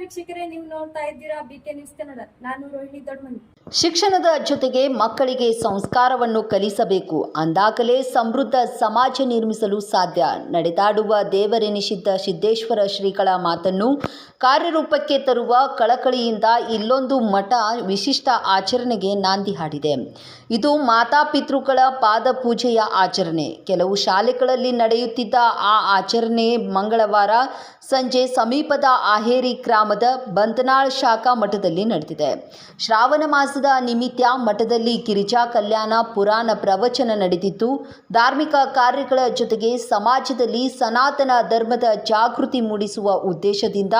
ವೀಕ್ಷಕರೇ, ನೀವು ನೋಡ್ತಾ ಇದ್ದೀರಾ ಬಿಕೆ ನ್ಯೂಸ್ ಕನ್ನಡ ನಾನು ರೋಹಿಣಿ ದೊಡ್ಡಮನಿ ಶಿಕ್ಷಣದ ಜೊತೆಗೆ ಮಕ್ಕಳಿಗೆ ಸಂಸ್ಕಾರವನ್ನು ಕಲಿಸಬೇಕು. ಅಂದಾಗಲೇ ಸಮೃದ್ಧ ಸಮಾಜ ನಿರ್ಮಿಸಲು ಸಾಧ್ಯ. ನಡೆದಾಡುವ ದೇವರೆನಿಸಿದ್ದ ಸಿದ್ದೇಶ್ವರ ಶ್ರೀಗಳ ಮಾತನ್ನು ಕಾರ್ಯರೂಪಕ್ಕೆ ತರುವ ಕಳಕಳಿಯಿಂದ ಇಲ್ಲೊಂದು ಮಠ ವಿಶಿಷ್ಟ ಆಚರಣೆಗೆ ನಾಂದಿ ಹಾಡಿದೆ. ಇದು ಮಾತಾಪಿತೃಗಳ ಪಾದ ಪೂಜೆಯ ಆಚರಣೆ. ಕೆಲವು ಶಾಲೆಗಳಲ್ಲಿ ನಡೆಯುತ್ತಿದ್ದ ಆ ಆಚರಣೆ ಮಂಗಳವಾರ ಸಂಜೆ ಸಮೀಪದ ಆಹೇರಿ ಗ್ರಾಮದ ಬಂತನಾಳ್ ಶಾಖಾ ಮಠದಲ್ಲಿ ನಡೆದಿದೆ. ಶ್ರಾವಣ ಮಾಸದ ನಿಮಿತ್ತ ಮಠದಲ್ಲಿ ಗಿರಿಜಾ ಕಲ್ಯಾಣ ಪುರಾಣ ಪ್ರವಚನ ನಡೆದಿದ್ದು, ಧಾರ್ಮಿಕ ಕಾರ್ಯಗಳ ಜೊತೆಗೆ ಸಮಾಜದಲ್ಲಿ ಸನಾತನ ಧರ್ಮದ ಜಾಗೃತಿ ಮೂಡಿಸುವ ಉದ್ದೇಶದಿಂದ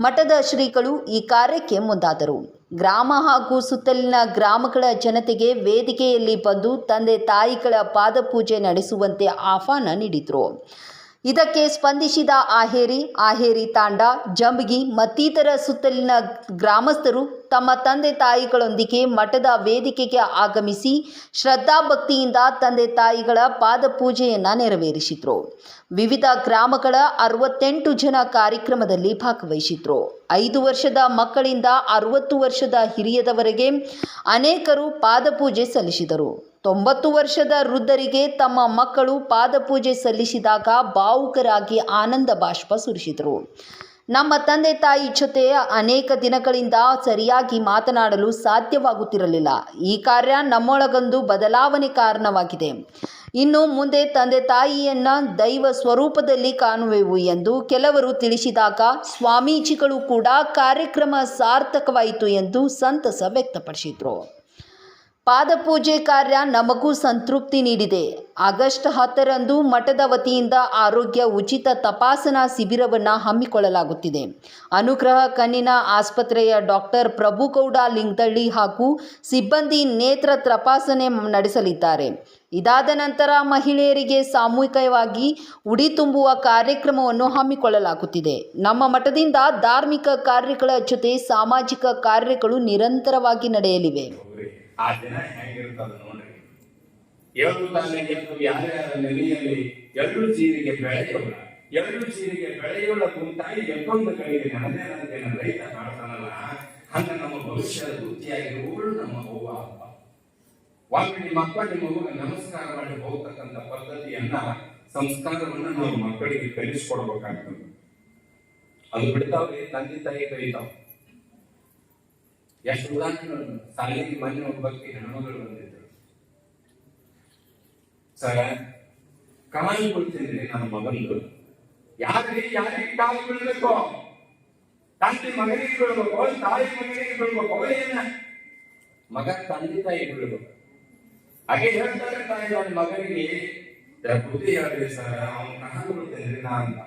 ಮಠದ ಶ್ರೀಗಳು ಈ ಕಾರ್ಯಕ್ಕೆ ಮುಂದಾದರು. ಗ್ರಾಮ ಹಾಗೂ ಸುತ್ತಲಿನ ಗ್ರಾಮಗಳ ಜನತೆಗೆ ವೇದಿಕೆಯಲ್ಲಿ ಬಂದು ತಂದೆ ತಾಯಿಗಳ ಪಾದಪೂಜೆ ನಡೆಸುವಂತೆ ಆಹ್ವಾನ ನೀಡಿದರು. ಇದಕ್ಕೆ ಸ್ಪಂದಿಸಿದ ಆಹೇರಿ ಆಹೇರಿ ತಾಂಡ, ಜಂಬಗಿ ಮತ್ತಿತರ ಸುತ್ತಲಿನ ಗ್ರಾಮಸ್ಥರು ತಮ್ಮ ತಂದೆ ತಾಯಿಗಳೊಂದಿಗೆ ಮಠದ ವೇದಿಕೆಗೆ ಆಗಮಿಸಿ ಶ್ರದ್ಧಾಭಕ್ತಿಯಿಂದ ತಂದೆ ತಾಯಿಗಳ ಪಾದಪೂಜೆಯನ್ನು ನೆರವೇರಿಸಿದರು. ವಿವಿಧ ಗ್ರಾಮಗಳ ಅರವತ್ತೆಂಟು ಜನ ಕಾರ್ಯಕ್ರಮದಲ್ಲಿ ಭಾಗವಹಿಸಿದ್ರು. ಐದು ವರ್ಷದ ಮಕ್ಕಳಿಂದ ಅರವತ್ತು ವರ್ಷದ ಹಿರಿಯದವರೆಗೆ ಅನೇಕರು ಪಾದಪೂಜೆ ಸಲ್ಲಿಸಿದರು. ತೊಂಬತ್ತು ವರ್ಷದ ವೃದ್ಧರಿಗೆ ತಮ್ಮ ಮಕ್ಕಳು ಪಾದಪೂಜೆ ಸಲ್ಲಿಸಿದಾಗ ಭಾವುಕರಾಗಿ ಆನಂದ ಬಾಷ್ಪ ಸುರಿಸಿದರು. ನಮ್ಮ ತಂದೆ ತಾಯಿ ಜೊತೆ ಅನೇಕ ದಿನಗಳಿಂದ ಸರಿಯಾಗಿ ಮಾತನಾಡಲು ಸಾಧ್ಯವಾಗುತ್ತಿರಲಿಲ್ಲ. ಈ ಕಾರ್ಯ ನಮ್ಮೊಳಗೊಂದು ಬದಲಾವಣೆ ಕಾರಣವಾಗಿದೆ. ಇನ್ನು ಮುಂದೆ ತಂದೆ ತಾಯಿಯನ್ನ ದೈವ ಸ್ವರೂಪದಲ್ಲಿ ಕಾಣುವೆವು ಎಂದು ಕೆಲವರು ತಿಳಿಸಿದಾಗ ಸ್ವಾಮೀಜಿಗಳು ಕೂಡ ಕಾರ್ಯಕ್ರಮ ಸಾರ್ಥಕವಾಯಿತು ಎಂದು ಸಂತಸ ವ್ಯಕ್ತಪಡಿಸಿದರು. ಪಾದಪೂಜೆ ಕಾರ್ಯ ನಮಗೂ ಸಂತೃಪ್ತಿ ನೀಡಿದೆ. ಆಗಸ್ಟ್ ಹತ್ತರಂದು ಮಠದ ವತಿಯಿಂದ ಆರೋಗ್ಯ ಉಚಿತ ತಪಾಸಣಾ ಶಿಬಿರವನ್ನು ಹಮ್ಮಿಕೊಳ್ಳಲಾಗುತ್ತಿದೆ. ಅನುಗ್ರಹ ಕಣ್ಣಿನ ಆಸ್ಪತ್ರೆಯ ಡಾಕ್ಟರ್ ಪ್ರಭುಗೌಡ ಲಿಂಗದಳ್ಳಿ ಹಾಗೂ ಸಿಬ್ಬಂದಿ ನೇತ್ರ ತಪಾಸಣೆ ನಡೆಸಲಿದ್ದಾರೆ. ಇದಾದ ನಂತರ ಮಹಿಳೆಯರಿಗೆ ಸಾಮೂಹಿಕವಾಗಿ ಉಡಿ ತುಂಬುವ ಕಾರ್ಯಕ್ರಮವನ್ನು ಹಮ್ಮಿಕೊಳ್ಳಲಾಗುತ್ತಿದೆ. ನಮ್ಮ ಮಠದಿಂದ ಧಾರ್ಮಿಕ ಕಾರ್ಯಗಳ ಜೊತೆ ಸಾಮಾಜಿಕ ಕಾರ್ಯಗಳು ನಿರಂತರವಾಗಿ ನಡೆಯಲಿವೆ. ಆ ದಿನ ಹೇಗಿರುತ್ತದೆ ನೋಡ್ರಿ. ಎರಡು ತಾನೆ ಎದ್ದು ಯಾರ್ಯಾರ ನೆಲೆಯಲ್ಲಿ ಎರಡು ಜೀವಿಗೆ ಬೆಳೆಯೋಲ್ಲ ಎರಡು ಜೀವಿಗೆ ಬೆಳೆಯೋಲ್ಲ ಕುಂತಾಗಿ ಎದ್ದೊಂದು ಕಡೆಗೆ ನನ್ನದೇ ನನ್ನ ರೈತ ಮಾಡ್ತಾನಲ್ಲ ಹಂಗ ನಮ್ಮ ಭವಿಷ್ಯದ ಬುದ್ಧಿಯಾಗಿರುವವಳು ನಮ್ಮ ಅವ್ವ, ಅಪ್ಪ. ಒಮ್ಮೆ ನಿಮ್ಮ ಅಪ್ಪ, ನಿಮ್ಮ ನಮಸ್ಕಾರ ಮಾಡಿ ಹೋಗ್ತಕ್ಕಂಥ ಪದ್ಧತಿಯನ್ನ, ಸಂಸ್ಕಾರವನ್ನ ನಾವು ಮಕ್ಕಳಿಗೆ ಕಲಿಸ್ಕೊಡ್ಬೇಕಾಗ್ತದೆ. ಅದು ಬಿಡ್ತಾವ್ರಿ, ತಂದೆ ತಾಯಿ ಕಲಿತಾವ್ ಎಷ್ಟು ಉದಾಹರಣೆಗಳು ಸಾಲಿಗೆ ಮೊನ್ನೆ ಒಬ್ಬ ಭಕ್ತಿ ಹೆಣ್ಮಗಳು ಬಂದಿದ್ರು ಸರ ಕಾಲು ಕೊಡ್ತೀನಿ ನನ್ನ ಮಗಂದು ಯಾರಿಗೆ ಯಾರಿಗೆ ಕಾಲು ಬೀಳ್ಬೇಕು ತಂದೆ ಮಗನಿಗೆ ಬೀಳ್ಬೇಕು ತಾಯಿ ಮಗನಿಗೆ ಬೀಳ್ಬೇಕು ಅವರೇನ ಮಗ ತಂದೆ ತಾಯಿ ಬೀಳ್ಬೇಕು ಹಾಗೆ ಹೇಳ್ತಾರೆ ತಾಯಿ ನನ್ನ ಮಗನಿಗೆ "ದ- ಬುದ್ಧಿ ಹೇಳ್ರಿ ಸರ್ ಅವನ ಕಾಲು ಬಿಡ್ತೇನೆ ನಾ ಅಂತ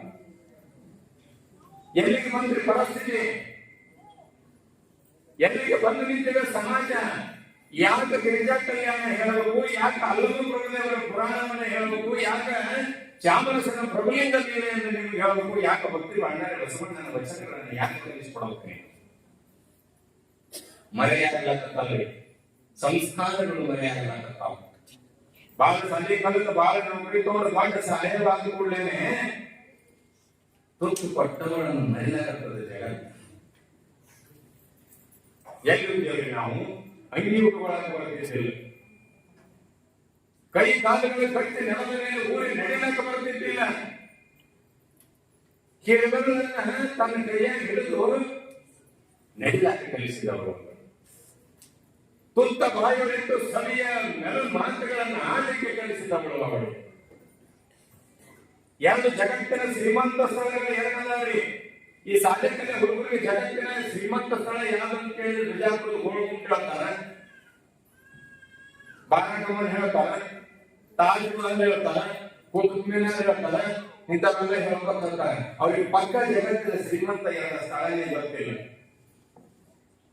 ಎಲ್ಲಿಗೆ ಬಂದ್ರಿ ಪರಿಸ್ಥಿತಿ ಎಲ್ಲಿಗೆ ಬಂದು ನಿಂತಿದೆ ಸಮಾಜ? ಯಾಕೆ ಗಿರಿಜಾ ಕಲ್ಯಾಣ ಹೇಳಬೇಕು? ಯಾಕೆ ಅಲ್ಲೂ ಪ್ರಭುದೇವರ ಪುರಾಣವನ್ನ ಹೇಳಬೇಕು? ಯಾಕೆ ಚಾಮರಸನ ಪ್ರಭುಲಿಂಗ ಲೀಲೆಯನ್ನು ನಿಮ್ಗೆ ಹೇಳಬೇಕು? ಯಾಕೆ ಭಕ್ತಿ ಭಂಡಾರ ಬಸವಣ್ಣನ ವಚನಗಳನ್ನು ಯಾಕೆ ಕಲಿಸಿಕೊಡಬೇಕು ಮರೆಯಾಗಲಾಗತ್ತಲ್ರಿ ಸಂಸ್ಕಾರಗಳು ಮರೆಯಾಗಲಾಗತ್ತಾವ ಬಾಳ ಸಂಜೆ ಕಲಿತ ಬಾಳ ನೌಕರಿ ತಗೊಂಡು ದೊಡ್ಡ ಸಹಾಯವಾದ ಕೂಡಲೇನೆ ತುರ್ತು ಕೊಟ್ಟವಳನ್ನು ಮರೆಯಲಾಗತ್ತದ ಜಗತ್ತು. ಎಲ್ಲಿದ್ದೇವೆ ನಾವು ಅಂಗಿ ಉಟ್ಟುಕೊಳ್ಳಕ್ಕೆ ಬರ್ತಿದ್ದಿಲ್ಲ ಕೈ ಕಾಲುಗಳು ಕಟ್ಟಿ ನೆಲದ ಮೇಲೆ ಊರಿ ನಡೆಯಲಕ್ಕೆ ಬರ್ತಿದ್ದಿಲ್ಲ ಕಿರುಬೆರಳನ್ನ ತನ್ನ ಕೈಯಾಗಿ ಹಿಡಿದು ನಡಿಲಾಕೆ ಕಲಿಸಿದವರು ತುತ್ತ ಬಾಯುಳಿಟ್ಟು ಸವಿಯ ನೆಲ ಮಾತುಗಳನ್ನು ಆಡಲಿಕ್ಕೆ ಕಲಿಸಿದವಳು ಅವಳು ಎರಡು ಜಗತ್ತಿನ ಶ್ರೀಮಂತ ಸ್ಥಳಗಳು ಎರಡದಾವ್ರಿ ಈ ಸಾಧಕನ ಹುಡುಗರಿಗೆ ಜಗತ್ತಿನ ಶ್ರೀಮಂತ ಸ್ಥಳ ಯಾವ್ದಂತ ಕೇಳಿದ್ರೆ ಬಿಜಾಪುರದ ಗೋಳ್ಗುಂಟ ಹೇಳ್ತಾರ ಬಾರಾಕಮನ್ ಹೇಳ್ತಾರ, ತಾಜ್ ಮಹಲ್ ಹೇಳ್ತಾರ ಕುತುಬ್ ಮಿನಾರ್ ಹೇಳ್ತಾರ ಇಂಥವೆಲ್ಲ ಅವ್ರಿಗೆ ಪಕ್ಕ ಜಗತ್ತಿನ ಶ್ರೀಮಂತ ಸ್ಥಳ ಸ್ಥಳನೇ ಗೊತ್ತಿಲ್ಲ.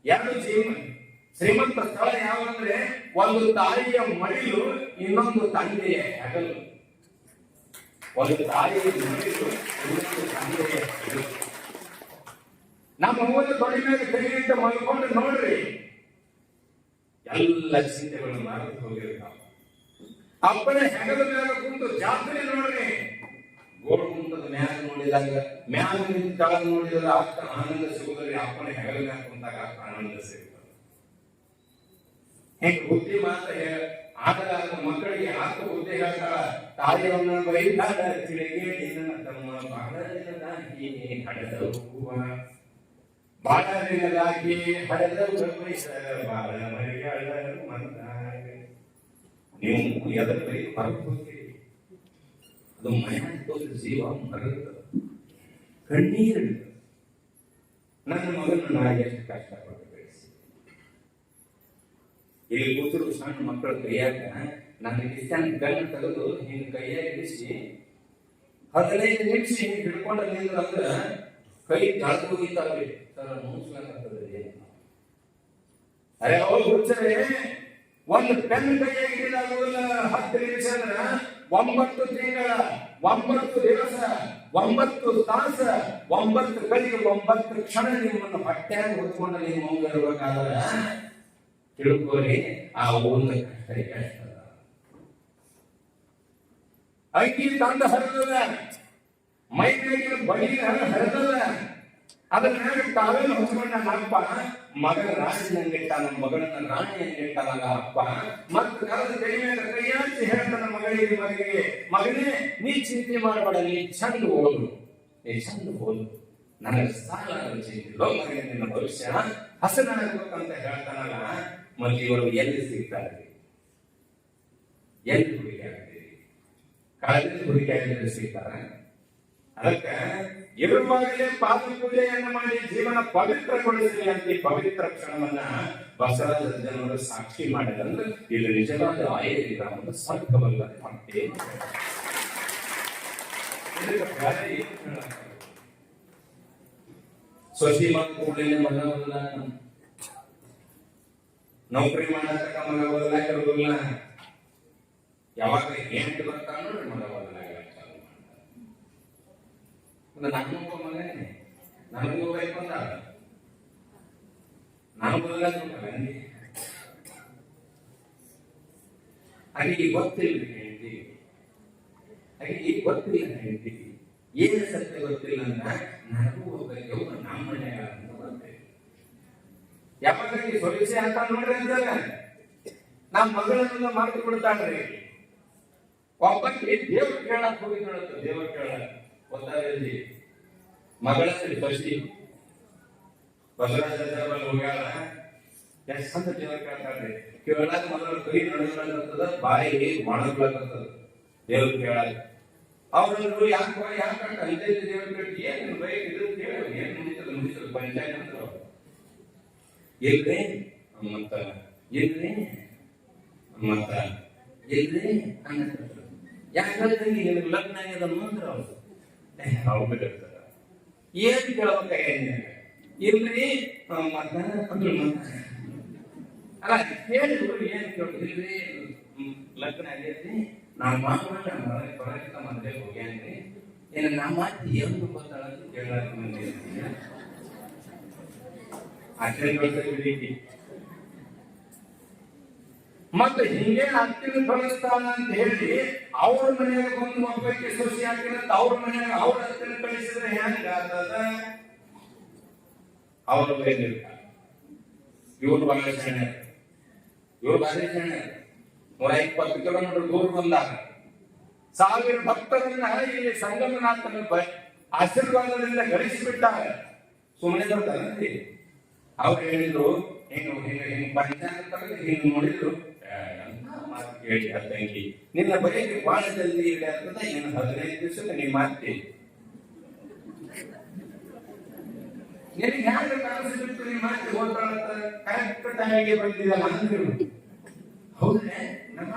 ಎರಡು ಜೀವನ ಶ್ರೀಮಂತ ಸ್ಥಳ ಯಾವಂದ್ರೆ ಒಂದು ತಾಯಿಯ ಮಡಿಲು ಇನ್ನೊಂದು ತಂದೆಯ ಹೆಗಲು. ಒಂದು ತಾಯಿಯ ಮಡಿಲು ಇನ್ನೊಂದು ತಂದೆಯ ಹೆಗಲು. ನಮ್ಮ ಊರಿನ ತೊಡೆ ಮೇಲೆ ಕೈಯಿಂದ ಮಲ್ಕೊಂಡು ನೋಡ್ರಿ. ಎಲ್ಲ ಚಿಂತೆಗಳು ಮರೆತು ಹೋಗಿರ್ತಾವ. ಅಪ್ಪನ ಹೆಗಲ ಮೇಲೆ ಕುಂತು ಜಾತ್ರೆ ನೋಡ್ರಿ. ಗೋಡ್ ಕುಂತದ ಮ್ಯಾಲ ನೋಡಿ ನೋಡಿದಾಗ, ಮ್ಯಾಲ ನಿಂತ ನೋಡಿದ್ರೆ ಅಷ್ಟ ಆನಂದ ಸಿಗುದ್ರಿ ಅಪ್ಪನ ಹೆಗಲ ಮ್ಯಾಲ ಕುಂತಾಗ ಅಷ್ಟ ಆನಂದ ಸಿಗ್ತದೆ ಹೆಂಗ ಬುದ್ಧಿ ಮಾತ್ರ ಆಗಲಾದ ಮಕ್ಕಳಿಗೆ ಆತ ಬುದ್ಧಿ ಹೇಳ್ತಾಳ ತಾಯಿಯನ್ನ ಬೈದಾಡ ತಿಳಿಗೆ ನಿನ್ನ ತಮ್ಮ ಬಹಳ ದಿನದಾಗಿ ಹೀಗೆ ಹಡೆದವ್ವ ಬೈಸ ಬಾಳ ಮರಿಯಾಳ ಮಂದಾಗ ನೀವು ಎದರ ಬೈ ಹೊರಗೆ ಹೋಗ್ತೀರಿ ಅದು ಮನೆ ಹೋದ್ರೆ ಜೀವ ಮರದ. ಕಣ್ಣೀರು ನನ್ನ ಮಗನ ನಾ ಎಷ್ಟು ಕಷ್ಟಪಟ್ಟು ಬೆಳೆಸಿ. ಇಲ್ಲಿ ಕೂತರು ಸಣ್ಣ ಮಕ್ಕಳ ಕೈಯಾಗ ನನ್ನ ಕ್ರಿಶ್ಚಿಯನ್ ಗನ್ ತೆಗೆದು ಹಿಂಗ ಕೈಯಾಗ ಇರಿಸಿ ಹದಿನೈದು ನಿಮಿಷ ಹಿಂಗ್ ಹಿಡ್ಕೊಂಡ ನಿಂದ್ರ ಅಂದ್ರ ಕೈ ತಳದು ತರ ಸರ್ ಮುಗಿಸ್ಲಾಕತ್ತದ್ರಿ ಅರೆ ಅವ್ರು ಹುಚ್ಚರೆ. ಒಂದು ಪೆನ್ ಕೈಯಲ್ಲಿ ಹಿಡಿದಾಗುದಿಲ್ಲ ಹತ್ತು ನಿಮಿಷ ಅಂದ್ರ. ಒಂಬತ್ತು ತಿಂಗಳ, ಒಂಬತ್ತು ದಿವಸ, ಒಂಬತ್ತು ತಾಸ, ಒಂಬತ್ತು ಕಲಿಗೆ ಒಂಬತ್ತು ಕ್ಷಣ ನಿಮ್ಮನ್ನು ಹೊಟ್ಟೆಯಾಗ ಹೊತ್ಕೊಂಡು ನೀವು ಮಗು ತಿಳ್ಕೊಳ್ಳಿ, ಆ ಒಂದು ಕಷ್ಟ ಅಂಗಿ ತಂದ ಹರಿದದ. ಮೈ ಮೇಲಿನ ಬಡಿನ ಹರಿದದ ಅದ್ರ ಮ್ಯಾಗ ತಾವೇನು ಹೊಚ್ಕೊಂಡ ನನ್ನ ಅಪ್ಪ ಮಗನ ರಾಜನಂಗಿಟ್ಟ ನಮ್ಮ ಮಗಳನ್ನ ರಾಣಿಯಂಗಿಟ್ಟ ನನ್ನ ಅಪ್ಪ ಮತ್ತ ಕರೆದ ಕೈ ಮೇಲೆ ಕೈಯಾಚಿ ಹೇಳ್ತಾನ ಮಗಳಿಗೆ ಮಗನಿಗೆ ಮಗನೇ ನೀ ಚಿಂತೆ ಮಾಡಬೇಡ ನೀ ಚಂದ ಓದು ನೀ ಚಂದ ಓದು ನನಗೆ ಸಾಲ ಚಿಂತಿಲ್ಲೋ ಮಗನೇ ನಿನ್ನ ಭವಿಷ್ಯ ಹಸನಾಗಬೇಕಂತ ಹೇಳ್ತಾನಲ್ಲ ಮತ್ತೆ ಇವರು ಎಲ್ಲಿ ಸಿಗ್ತಾರೆ ಎಲ್ಲಿ ಹುಡುಗಿ ಆಗ್ತೀರಿ ಕಾಲೇಜ್ ಹುಡುಗಿ ಆಗಿದ್ರೆ ಸಿಗ್ತಾರ ಅದಕ್ಕೆ ಇರುವಾಗಲೇ ಪಾದ ಪೂಜೆಯನ್ನು ಮಾಡಿ ಜೀವನ ಪವಿತ್ರಗೊಳಿಸಿ ಅಂತ ಈ ಪವಿತ್ರ ಕ್ಷಣವನ್ನ ಬಸವರಾಜ ಜನರು ಸಾಕ್ಷಿ ಮಾಡಿದಂದ್ರೆ ಇಲ್ಲಿ ನಿಜವಾದ ಆಯುರ್ವೇದ ಸ್ವರ್ಗವಲ್ಲ ಏನು ಸೊಸಿ ಮಗ ಬರಲ್ಲ ನೌಕರಿ ಮಾಡತಕ್ಕ ಬದಲಾಗಿ ಇರೋದಿಲ್ಲ ಯಾವಾಗ ಹೆಂಟ್ ಬರ್ತಾನ ನೋಡ್ರಿ ಮಗ ಬದಲಾಗಿ ಚಾಲು ಮಾಡ್ತಾನೆ. ಒಂದು ನನ್ನೊಬ್ಬ ಮಗನೇ ನನಗೂ ಬೇಕು ಅಂದ ನಮಗೆಲ್ಲ ನನಗೆ ಆಕೆಗೆ ಗೊತ್ತಿಲ್ಲ ಹೆಂಡತಿ ಆಕೆಗೆ ಗೊತ್ತಿಲ್ಲ ಹೆಂಡತಿ ಏನು ಸತ್ಯ ಗೊತ್ತಿಲ್ಲ ಅಂತ ನನಗೂ ಒಬ್ಬ ಯೌವ ನಮ್ಮ ಮನೆಯ ಅಂತ ಗೊತ್ತಿಲ್ಲ ಯಾವಾಗ ಸೊಲಿಸಿ ಅಂತ ನೋಡ್ರಿ ಅಂದಾಗ ನಮ್ಮ ಮಗಳನ್ನ ಮಾತು ಕೊಡ್ತಾಳ್ರಿ ಒಬ್ಬಕ್ಕೆ ದೇವ್ರ ಕೇಳಕ್ ಹೋಗಿದ್ರತ್ತ ದೇವ್ರ ಕೇಳ ಗೊತ್ತಾಗಲಿ ಮಗಳ ಸೊಸಿ ಬಸವರಾಜ ಬಲ್ಲಿ ಹೋಗ್ಯಾಳ ಎಷ್ಟು ಚಂದ ದೇವ್ರ ಕೇಳ್ತಾಳ್ರಿ ಕೇಳಾಕ ಮೊದಲು ಕೈ ನಡೆಸಲಾಗತ್ತದ ಬಾಯಿ ಒಣಗ್ಲಾಗತ್ತದ ದೇವ್ರ ಕೇಳಾಕ ಅವ್ರು ಯಾಕೆ ಯಾಕೆ ಐದೈದು ದೇವ್ರ ಕೇಳಿ ಏನ್ ಬೈ ಇದು ಕೇಳಿ ಏನ್ ಮುಗಿತದ ಮುಗಿತದ ಪಂಚಾಯತ್ ಅಂತ ಎಲ್ರಿ ಮತ್ತ ಇಲ್ರಿ ಮತ್ತ ಇಲ್ರಿ ಅನ್ನಕತ್ರು ಯಾಕಂದ್ರೆ ಲಗ್ನ ಆಗ್ಯದ ಅಂದ್ರೆ ಅವ್ರು. ಹೌದು ಏನ್ ಕೇಳ್ಬೇಕ ಏನ್ ಇಲ್ರಿ ಆ, ಮತ್ತ ಅಂದ್ರು ಮತ್ತ ಅಲ್ಲ ಹೇಳಿದ್ರು ಏನ್ ಕೇಳಿದ್ರಿ ಲಗ್ನ ಆಗೈತಿ ನಮ್ಮ ಮಾಮನ ಹೊರಗೆ ಹೊರಗೆ ಮದ್ವೆ ಹೋಗ್ಯಾನ್ರಿ ಏನ ನಮ್ಮ ಅತ್ತಿ ಏನು ಗೊತ್ತಾಳ ಅಂತ ಕೇಳಾಕ ಬಂದಿರ್ತೀನಿ ಆಚರಣೆ ಮತ್ತೆ ಹಿಂಗೆ ಹತ್ತಿನ ಕಳಿಸ್ತಾನ ಅಂತ ಹೇಳಿ ಅವ್ರ ಮನೆಯಾಗ ಬಂದು ಮಕ್ಕಳಿಗೆ ಸೊಸಿ ಹಾಕಿರಂತ ಅವ್ರ ಮನೆಯಾಗ ಅವ್ರ ಹತ್ತಿನ ಕಳಿಸಿದ್ರೆ ಹೆಂಗ ಅವ್ರ ಬೈದಿರ್ತಾರೆ ಇವ್ರು ಬಹಳ ಸಣ್ಣ ಇವ್ರು ಭಾರಿ ಸಣ್ಣ ನೂರ ಇಪ್ಪತ್ತು ಕಿಲೋಮೀಟರ್ ದೂರ ಬಂದಾಗ ಸಾವಿರ ಭಕ್ತರನ್ನ ಇಲ್ಲಿ ಸಂಗಮನಾಥನ ಆಶೀರ್ವಾದದಿಂದ ಗಳಿಸಿಬಿಟ್ಟಾಗ ಸುಮ್ಮನೆ ಅವ್ರು ಹೇಳಿದ್ರು ಏನು ಹಿಂಗ ಹಿಂಗ ಪಂಚಾಯತ್ ಹಿಂಗ ನೋಡಿದ್ರು. ಮಾತು ಕೇಳಿ ಆ ತಂಗಿ ನಿನ್ನ ಬಯಕೆ ವಾರದಲ್ಲಿ ಇನ್ನು ಹದಿನೈದು ದಿವಸಕ್ಕೆ ನೀ ಮಾತಿ ನಿನಗೆ ಹ್ಯಾಂಗ ಕನಸು ಬಿಟ್ಟು ನೀ ಮಾತಿ ಹೋಗ್ತಾಳಂತ ಕರೆಕ್ಟ್ ಟೈಮಿಗೆ ಬಂದಿದ್ದಲ್ಲ ಅಂದ್ರು. ಹೌದ್ರೆ ನಮ್ಮ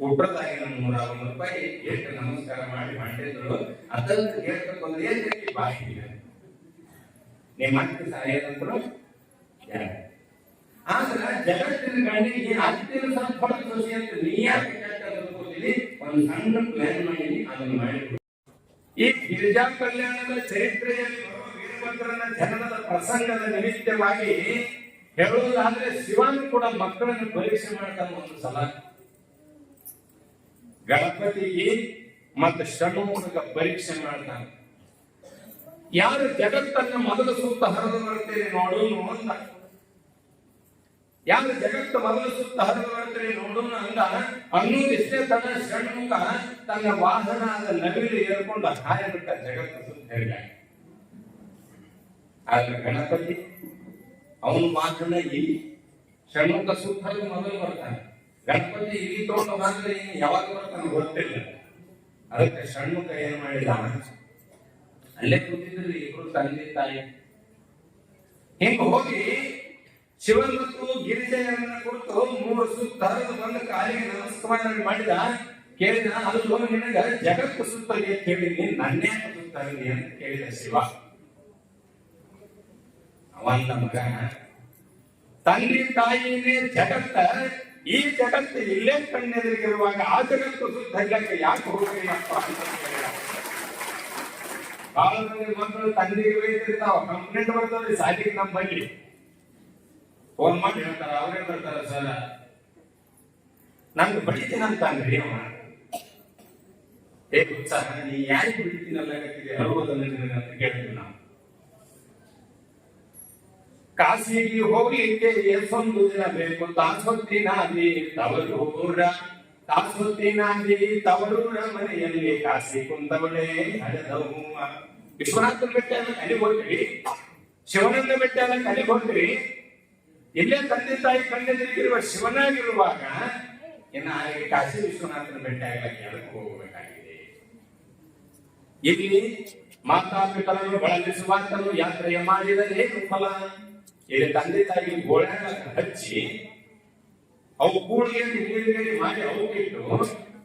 ಕೊಟ್ರದಾಗಿ ನಮ್ಮ ನೂರ ಒಂದು ರೂಪಾಯಿ ಎಷ್ಟು ನಮಸ್ಕಾರ ಮಾಡಿ ಮಾಡಿದ್ರು, ಅದನ್ನು ಹೇಳ್ಬೇಕು ಅಂದ್ರೆ ಏನ್ ಬಾಯಿ ನಿಮ್ಮ ನಿಮ್ಮ ಏನಂದ್ರು ಸಾಯದಂದ್ರು ಆದ್ರ ಜಗತ್ತಿನ ಕಣ್ಣಿಗೆ ಹತ್ತಿರ ಸ್ವಲ್ಪ ಖುಷಿ ಅಂತ ನೀ ಯಾಕೆ ಕೆಟ್ಟ ಒಂದು ಸಣ್ಣ ಪ್ಲಾನ್ ಮಾಡಿ ಅದನ್ನು ಮಾಡಿದ್ರು ಈ ಗಿರಿಜಾ ಕಲ್ಯಾಣದ ಚರಿತ್ರೆಯಲ್ಲಿ ವೀರಭದ್ರನ ಜನನದ ಪ್ರಸಂಗದ ನಿಮಿತ್ತವಾಗಿ ಹೇಳುವುದಾದ್ರೆ ಶಿವನು ಕೂಡ ಮಕ್ಕಳನ್ನು ಪರೀಕ್ಷೆ ಮಾಡ್ತಾನೆ ಒಂದು ಸಲ. ಗಣಪತಿಗೆ ಮತ್ತು ಷಣ್ಮುಖಗ ಪರೀಕ್ಷೆ ಮಾಡ್ತಾನೆ. ಯಾರು ಜಗತ್ತನ್ನ ಮೊದಲ ಸುತ್ತ ಹರಿದು ಬರ್ತೇನೆ ನೋಡು ಅಂತ ಯಾರು ಜಗತ್ತು ಮೊದಲ ಸುತ್ತ ಹರಿದು ನೋಡೋಣ ಅಂದ ಅನ್ನೋದಿಷ್ಟೇ ತನ್ನ ಷಣ್ಮುಖ ತನ್ನ ವಾಹನ ಆದ ನವಿಲು ಏರ್ಕೊಂಡು ಹಾಯ ಬಿಟ್ಟ ಜಗತ್ತು ಸುತ್ತ ಹೇಳ ಆದ್ರೆ ಗಣಪತಿ, ಅವನ ವಾಹನ ಇಲ್ಲಿ ಷಣ್ಮುಖ ಸುತ್ತ ಮೊದಲು ಬರ್ತಾನೆ. ಗಣಪತಿ ಇಲ್ಲಿ ತೋಟ ಮಾತ್ರ ಯಾವಾಗ ಬರ್ತಾನೆ ಗೊತ್ತಿಲ್ಲ. ಅದಕ್ಕೆ ಷಣ್ಮುಖ ಏನ್ ಮಾಡಿಲ್ಲ ಅಲ್ಲೇ ಕೂತಿದ್ರು ಇಬ್ರು ತಂದೆ ತಾಯಿ. ಹಿಂಗ ಹೋಗಿ ಶಿವನ್ ಮತ್ತು ಗಿರಿಜೆಯರನ್ನ ಕೊಟ್ಟು ಮೂರು ಸುತ್ತ ಬಂದ ಕಾಲಿಗೆ ನಮಸ್ಕಾರ ಮಾಡಿದ, ಕೇಳಿದ, ಅದು ನಿನಗ ಜಗತ್ತು ಸುತ್ತಲಿ ಅಂತ ನನ್ನೇ ಸುತ್ತಲಿ ಅಂತ ಕೇಳಿದ ಶಿವ. ಅವನ ಮಗ, ತಂದೆ ತಾಯಿನೇ ಜಗತ್ತ, ಈ ಜಗತ್ತು ಇಲ್ಲೇ ಕಣ್ಣೆದುರಿಗಿರುವಾಗ ಆ ಜಗತ್ತು ಸುತ್ತ ಇಲ್ಲಕ್ಕೆ ಯಾಕೆ ಹೋಗ್ತೀಯಪ್ಪ ಅಂತ ಬಹಳ ಮಂದಿ ಮಕ್ಕಳು ತಂದೆಗೆ ಬೈತಿರ್ತಾವ ಕಂಪ್ಲೇಂಟ್ ಬರ್ತಾವ್ರಿ ಸಾಲಿಗೆ ನಮ್ಮ ಬಲ್ಲಿ ಫೋನ್ ಮಾಡಿ ಹೇಳ್ತಾರ, ಅವರೇ ಬರ್ತಾರ ಸರ್? ನಂಗೆ ಬಡಿತೀನಂತ ಅಂದ್ರಿ ಅವ ಏ ಉತ್ಸಾಹ ನೀ ಯಾರಿಗೆ ಬಿಡ್ತೀನಲ್ಲ ಅರುವುದನ್ನು ನಿನಗೆ ಅಂತ ಕೇಳ್ತೀವಿ ನಾವು ಕಾಸಿಗೆ ಹೋಗ್ಲಿಕ್ಕೆ ಎಷ್ಟೊಂದು ದಿನ ಬೇಕು? ತಾಸೊತ್ತಿ ನಾದಿ ತವರೂರ ತಾಸೊತ್ತಿ ನಾದಿ ತವರೂರ ಮನೆಯಲ್ಲಿ ಕಾಶಿ ಕುಂದವಳೆ ಹಳೆದವು ವಿಶ್ವನಾಥನ ಬೆಟ್ಟ ಎಲ್ಲ ಕಲಿಗೆ ಹೋಗ್ತೀವಿ ಶಿವನಂದ ಬೆಟ್ಟ ಎಲ್ಲ ಕಲಿಗೆ ಹೋಗ್ತೀವಿ ಇಲ್ಲೇ ತಂದೆ ತಾಯಿ ಕಣ್ಣೆದುರಿಗಿರುವ ಶಿವನಾಗಿರುವಾಗ, ಇನ್ನು ಆಗಿ ಕಾಶಿ ವಿಶ್ವನಾಥನ ಬೆಟ್ಟ ಎಲ್ಲ ಕೆಳಗೆ ಹೋಗಬೇಕಾಗಿದೆ. ಇಲ್ಲಿ ಮಾತಾಪಿತರನ್ನು ಬಳಲಿಸುವಾತನು ಯಾತ್ರೆಯ ಮಾಡಿದರೆ ಏನು ಫಲ? ಇಲ್ಲಿ ತಂದೆ ತಾಯಿ ಗೋಳ್ಯಾಗ ಹಚ್ಚಿ, ಅವು ಕೂಡಿಗೆ ನೀರಿಗೆ ಮಾಡಿ ಅವು ಇಟ್ಟು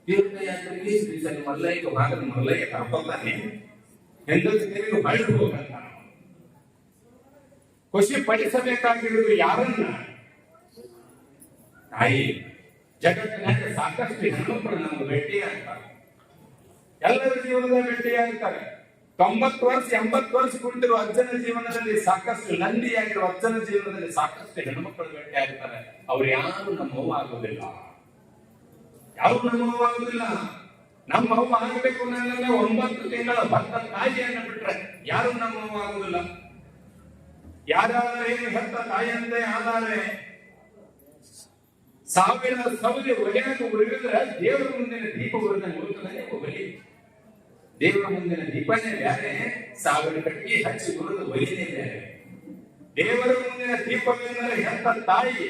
ತೀರ್ಥಯಾತ್ರೆಗೆ ಶ್ರೀ ಸರಿ ಮಲ್ಲಯ್ಯ ಭಾಗದ ಮಲ್ಲಯ್ಯ ಕರ್ಕೊತಾನೆ ಹೆಂಡತಿ ತಿರುಗಿ ಹೊರಟು ಹೋಗಂತ. ಖುಷಿ ಪಡಿಸಬೇಕಾಗಿರುವುದು ಯಾರನ್ನ? ತಾಯಿ ಜಗತ್ತಿನಲ್ಲಿ ಸಾಕಷ್ಟು ಹೆಣ್ಣುಮಕ್ಕಳು ನಮ್ಗೆ ಭೇಟಿಯಾಗ್ತಾರೆ ಎಲ್ಲರ ಜೀವನದ ಭೇಟಿಯಾಗ್ತಾರೆ ತೊಂಬತ್ತು ವರ್ಷ, ಎಂಬತ್ತು ವರ್ಷ ಕುಳಿತಿರುವ ಅಜ್ಜನ ಜೀವನದಲ್ಲಿ ಸಾಕಷ್ಟು ನಂದಿಯಾಗಿರುವ ಅಜ್ಜನ ಜೀವನದಲ್ಲಿ ಸಾಕಷ್ಟು ಹೆಣ್ಮಕ್ಳು ಭೇಟಿ ಆಗ್ತಾರೆ. ಅವ್ರು ಯಾರು ನಮ್ಮ ಆಗೋದಿಲ್ಲ. ಯಾರು ನಮ್ಮ ಆಗೋದಿಲ್ಲ. ನಮ್ಮ ಆಗಬೇಕು ನನ್ನೆಲ್ಲ ಒಂಬತ್ತು ತಿಂಗಳ ಭತ್ತ ತಾಯಿಯನ್ನ ಬಿಟ್ರೆ ಯಾರು ನಮ್ಮ ಆಗೋದಿಲ್ಲ. ಯಾರಾದರೆ ಏನು ಹೆತ್ತ ತಾಯಿಯಂತೆ ಆದರೆ. ಸಾವಿರ ಸೌದಿ ಒಲೆಯನ್ನು ಉರಿದ್ರೆ ದೇವರ ಮುಂದಿನ ದೀಪ ಉರಿದಂಗೆ ಉರುತ್ತದೆ ಒಲಿ. ದೇವರ ಮುಂದಿನ ದೀಪನೇ ಬೇರೆ, ಸಾವಿರ ಕಟ್ಟಿ ಹಚ್ಚಿ ಉರಿದ ಒಲಿನೇ ಬೇರೆ. ದೇವರ ಮುಂದಿನ ದೀಪವೆಂದರೆ ಹೆತ್ತ ತಾಯಿ.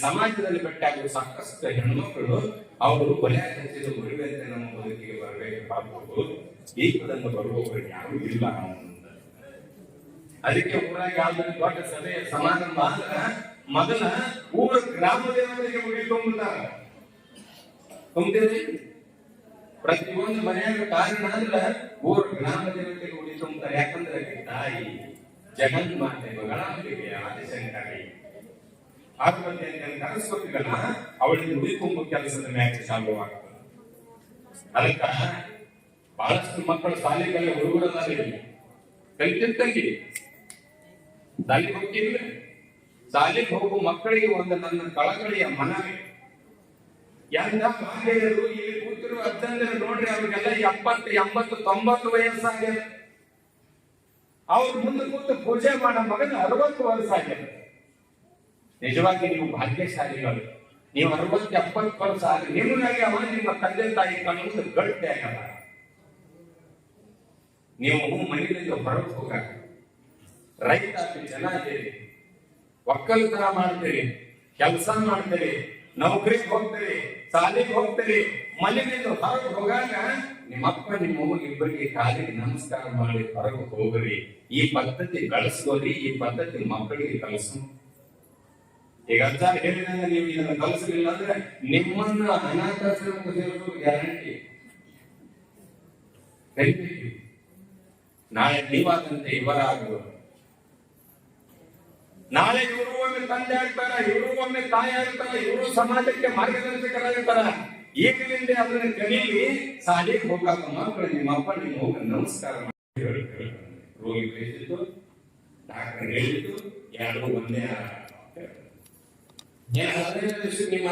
ಸಮಾಜದಲ್ಲಿ ಬೆಟ್ಟಾಗುವ ಸಾಕಷ್ಟು ಹೆಣ್ಮಕ್ಕಳು ಅವರು ಕೊಲೆ ಹಚ್ಚಿದ ಉರಿವಂತೆ ನಮ್ಮ ಬದುಕಿಗೆ ಬರಬೇಕು ಈ ದೀಪದಿಂದ ಬರುವವರು ಯಾರು ಇಲ್ಲ. ನಾವು ಅದಕ್ಕೆ ಊರಾಗ ಯಾವ್ದು ದೊಡ್ಡ ಸಭೆ ಸಮಾರಂಭ ಆದ್ರ ಮೊದಲ ಊರ ಗ್ರಾಮ ದೇವರಿಗೆ ತುಂಬಿದಾರ ತುಂಬಿದ್ರಿ ಪ್ರತಿಯೊಂದು ಮನೆಯಾಗ ಕಾರಣ ಅಂದ್ರ ಊರ ಗ್ರಾಮ ದೇವತೆಗೆ ಉಡಿ ಯಾಕಂದ್ರೆ ತಾಯಿ ಜಗನ್ಮಾತೆ ಮಗಳಾಂಬಿಕೆ ಆದಿಶಂಕರಿ ಆತ್ಮಹತ್ಯೆ ಅಂತ ಕರೆಸ್ಕೊತಿಗಲ್ಲ ಅವಳಿಗೆ ಉಡಿ ಕೆಲಸದ ಮ್ಯಾಗ ಚಾಲುವಾಗ್ತದೆ ಅದಕ್ಕ ಬಹಳಷ್ಟು ಮಕ್ಕಳು ಶಾಲೆಗೆಲ್ಲ ಹುಡುಗರದಾರ ಕಲಿತಿದ್ದಲ್ಲಿ ಶಾಲೆಗೆ ಹೋಗಿಲ್ಲ ಶಾಲೆಗೆ ಹೋಗುವ ಮಕ್ಕಳಿಗೆ ಒಂದು ನನ್ನ ಕಳಕಳಿಯ ಮನವಿ. ಎಂದ ಮಹಿಳೆಯರು ಇಲ್ಲಿ ಕೂತಿರುವ ಅಜ್ಜಂದಿರು ನೋಡ್ರಿ, ಅವ್ರಿಗೆಲ್ಲ ಎಪ್ಪತ್ತು, ಎಂಬತ್ತು, ತೊಂಬತ್ತು ವಯಸ್ಸಾಗ್ಯದ ಅವ್ರ ಮುಂದೆ ಕೂತು ಪೂಜೆ ಮಾಡೋ ಮಗನ ಅರವತ್ತು ವರ್ಷ ಆಗ್ಯದ ನಿಜವಾಗಿ ನೀವು ಭಾಗ್ಯಶಾಲಿಗಳು ನೀವು ಅರವತ್ತು, ಎಪ್ಪತ್ತು ವರ್ಷ ಆದ್ರೆ ನಿಮ್ಮನಾಗೆ ಅವ ನಿಮ್ಮ ತಂದೆ ತಾಯಿ ಕಣ್ಣು ಗಟ್ಟಿ ಆಗಲ್ಲ. ನೀವು ಮನೆಯಿಂದ ಹೊರಗೆ ಹೋಗಾಕ ರೈತ ಜನ ಇದ್ದೀರಿ. ಒಕ್ಕಲತನ ಮಾಡ್ತೀರಿ ಕೆಲಸ ಮಾಡ್ತೀರಿ, ನೌಕರಿಗೆ ಹೋಗ್ತೀರಿ, ಶಾಲೆಗೆ ಹೋಗ್ತೀರಿ ಮನೆಯಿಂದ ಹೊರಗೆ ಹೋಗಾಗ ನಿಮ್ಮಪ್ಪ ನಿಮ್ಮ ಇಬ್ಬರಿಗೆ ಕಾಲಿಗೆ ನಮಸ್ಕಾರ ಮಾಡಿ ಹೊರಗೆ ಹೋಗ್ರಿ. ಈ ಪದ್ಧತಿ ಕಳಿಸ್ಕೋರಿ ಈ ಪದ್ಧತಿ ಮಕ್ಕಳಿಗೆ ಕಳಿಸು ಈಗ ಅಜ್ಜ ಹೇಳಿದಾಗ ನೀವು ಇದನ್ನ ಕಲಿಸಲಿಲ್ಲ ಅಂದ್ರೆ ನಿಮ್ಮನ್ನ ಅನಾಥಾಶ್ರಮಕ್ಕೆ ಸೇರಿಸೋ ಗ್ಯಾರಂಟಿ ನಾಳೆ ನೀವಾದಂತೆ ಇವರಾಗುವರು. ನಾಳೆ ಇವರು ಒಮ್ಮೆ ತಂದೆ ಆಗ್ತಾರ, ಇವರು ಒಮ್ಮೆ ತಾಯಿ ಆಗ್ತಾರ, ಇವರು ಸಮಾಜಕ್ಕೆ ಮಾರ್ಗದರ್ಶಕರಾಗಿರ್ತಾರ ಈಗಲಿಂದ ಅದನ್ನ ಕಲೀಲಿ ಸಾಲಿಗೆ ಹೋಗಾಕ ಮಕ್ಕಳು ನಿಮ್ಮ ಅಪ್ಪ, ನಿಮ್ಮ ಹೋಗ ನಮಸ್ಕಾರ ಮಾಡಿ. ರೋಗಿ ಕಳಿಸಿದ್ದು ಡಾಕ್ಟರ್ ಹೇಳಿದ್ದು, ಎರಡು ಒಂದೇ ಹದಿನೈದು ದಿವಸ ನಿಮ್ಮ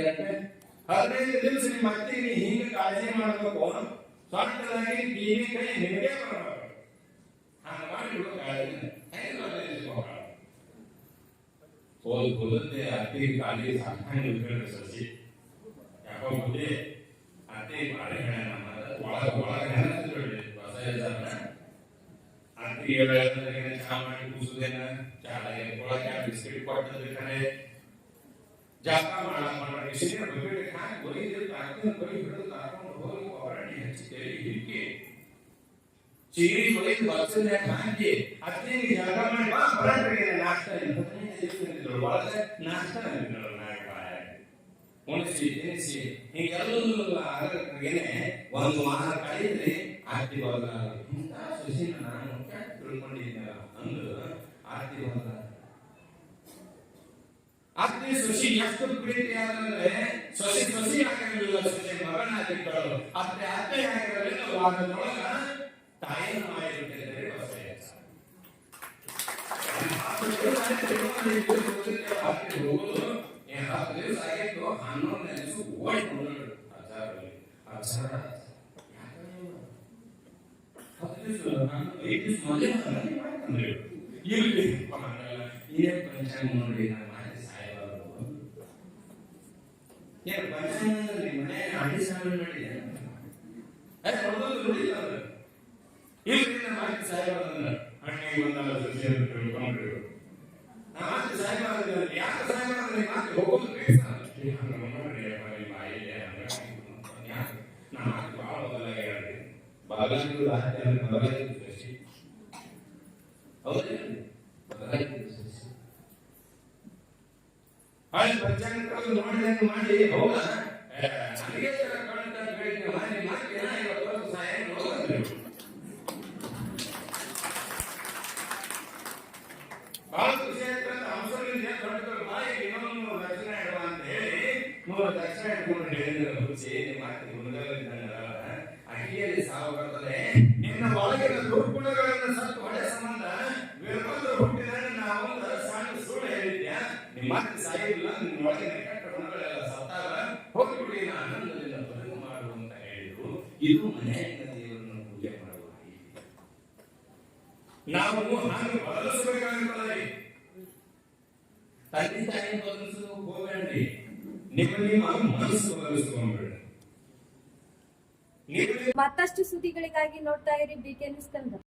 ಇರತ್ತೆ ಹದಿನೈದು ದಿವಸ ನಿಮ್ಮ ಅತ್ತಿಗೆ ಹಿಂಗೆ ಕಾಳಜಿ ಮಾಡಬೇಕು. ಸ್ವಂತದಾಗಿ ಟಿವಿ ಕೈ ನಿನಗೆ ಹೋದ್ ಹೋದಂತೆ ಅತ್ತಿಗೆ ಕಾಲಿ ಸಾಕಂಗೆ ಇಟ್ಕೊಂಡ್ರೆ ಸಸಿ ಯಾಕೋ ಬುದ್ಧಿ ಅತ್ತಿ ಬಾಳೆ ಹೆಣ ನಮ್ಮ ಒಳಗ ಒಳಗ ಹೆಣ ತಿಳ್ಕೊಳ್ಳಿ ಹೊಸ ಇದ್ದಾರಲ್ಲ ಅತ್ತಿಗೆ ಹೇಳಿದ್ರೆ ಚಾ ಮಾಡಿ ಕೂಸುದೇನ ಚಾ ಎತ್ಕೊಳಕ್ಕೆ ಬಿಸ್ಕಿಟ್ ಕೊಟ್ಟದ್ರೆ ಕಡೆ ಜಾಗ ಮಾಡಲ್ಲ ಬಿಸಿಲಿನ ಬಗ್ಗೆ ಹಾಕಿ ಒಯ್ದು ಅತ್ತಿನ ಬೈ ಹಿಡಿದು ಕರ್ಕೊಂಡು ಹೋಗಿ ಹೊರಡಿ ಹಚ್ಚಿ ತೆರಿ ಹಿಕ್ಕಿ ಚೀರಿ ಒಯ್ದು ಬಸ್ಸಿನ ಹಾಕಿ ಅತ್ತಿಗೆ ಜಾಗ ಒಳಗೆ ನಾಷ್ಟ ಉಣಿಸಿ ತಿನ್ನಿಸಿ ಹೀಗೆಲ್ಲ ಆಗೇನೆ ಒಂದು ವಾರ ಕಳೆದ್ರೆ ಆರ್ತಿ ಹೋದ ಇಂಥ ಸುಶೀಲ ನಾನು ತಿಳ್ಕೊಂಡಿದ್ದೆ ಅಂದು ಆರ್ತಿ ಹೋದ ಆರ್ತಿ ಸುಶಿ ಎಷ್ಟು ಪ್ರೀತಿಯಾದಂದ್ರೆ ಸೊಸಿ ಸೊಸಿ ಆಗಿರಲಿಲ್ಲ ಸೊಸಿ ಮಗನಾಗಿದ್ದಳು ಅತ್ತೆ ಅತ್ತೆ ಆಗಿರಲಿಲ್ಲ ವಾರದೊಳಗ ತಾಯಿನ ಮಾಡಿಬಿಟ್ಟಿದ್ದಾರೆ ಹೊಸ ಹೋಗುದು ಹತ್ತು ದಿವಸ ಆಗಿತ್ತು ಹನ್ನೊಂದನೇ ದಿವಸ ಓಡಿ ಬಂದಳು ಅಚಾರಲ್ಲಿ ಅಚಾರ ಹತ್ತು ದಿವಸ ಐದು ದಿವಸ ಮೊದಲೇ ಬಂದ್ರೆ ಇಲ್ಲಿ ಏನ್ ಪಂಚಾಂಗ ನೋಡಿ ನಾನು ಮಾಡಿ ಸಾಯಬಾರದು ಏನ್ ಪಂಚಾಂಗದಲ್ಲಿ ಮನೆ ಅಡಿ ಬಂದಲ್ಲ ಸಸಿ ಅಂತ ತಿಳ್ಕೊಂಡ್ರು ಮಾತು ಸಾಯಬಾರದು ಯಾಕೆ ಸಾಯಬಾರದು ಮಾತು ಹೋಗೋದು ಬೇಸ ನಮ್ಮ ಮಾತು ಭಾಳ ಬದಲಾಗ್ಯಾಡ್ರಿ ಬದಲಾಗಿದ್ದು ಆಚಾರ್ಯ ಬದಲಾಗಿದ್ದು ಶಶಿ ಹೌದೇನ್ರಿ ಬದಲಾಗಿದ್ದು ಶಶಿ ಅಲ್ಲಿ ಪಂಚಾಂಗ ನೋಡಿದಂಗೆ ಮಾಡಿ ಹೌದಾ ಏ, ನನಗೆ ತರ ಕಾಣುತ್ತೆ ಅಂತ ಹೇಳಿದ್ದೆ ಮಾಡಿ ಮಾತು ಏನ ಇವತ್ತು ವರ್ಷ ಸಾಯ ನೋಡಿದ್ರಿ ಬಹಳ ಖುಷಿ ಆಯ್ತು ಅಂತ ಅವಸರದಿಂದ ದೊಡ್ಡ ದೊಡ್ಡ ಬಾಯಿ ಇನ್ನೊಂದು ದಕ್ಷಿಣ ಇಡುವ ಅಂತ ಹೇಳಿ ಮೂರು ದಕ್ಷಿಣ ಇಟ್ಕೊಂಡು ಹೇಳಿದ್ರು ಹುಚ್ಚಿ ನಿಮ್ಮ ಮಾತಿ ಗುಣಗಳಿದ್ದಂಗಲ್ಲ ಅಡಿಗೆಯಲ್ಲಿ ಸಾವು ಬರ್ತದೆ ನಿನ್ನ ಒಳಗಿನ ದುರ್ಗುಣಗಳನ್ನು ಸತ್ತು ಹೊಡೆ ಸಂಬಂಧ ವೀರಭದ್ರ ಹುಟ್ಟಿದಾಗ ನಾವು ಒಂದು ಸಣ್ಣ ಸುಳ್ಳು ಹೇಳಿದ್ಯಾ ನಿಮ್ಮ ಮಾತಿ ಸಾಯಿಲ್ಲ ನಿನ್ನ ಒಳಗಿನ ಕೆಟ್ಟ ಗುಣಗಳೆಲ್ಲ ಸತ್ತಾಗ ಹೋಗ್ಬಿಡಿ ಆನಂದದಿಂದ ಬದುಕು ಮಾಡು ಅಂತ ಹೇಳಿದ್ರು ಇದು ಮನೆಯಿಂದ ದೇವರನ್ನು ಪೂಜೆ ಮಾಡುವ ರೀತಿ. ನಾವು ಹಾಗೆ ಬದಲಿಸಬೇಕಾಗಿರ್ತದೆ ತಂದೆ ತಾಯಿ ಬದಲಿಸಲು ಹೋಗಬೇಡ್ರಿ ನಿಮ್ಮ ನಿಮ್ಮ ಮನಸ್ಸು ಬದಲಿಸ್ಕೊಂಡ್ಬೇಡ್ರಿ ಸುದ್ದಿಗಳಿಗಾಗಿ ನೋಡ್ತಾ ಇರಿ ಬಿ ಕೆ ನ್ಯೂಸ್ ಕನ್ನಡ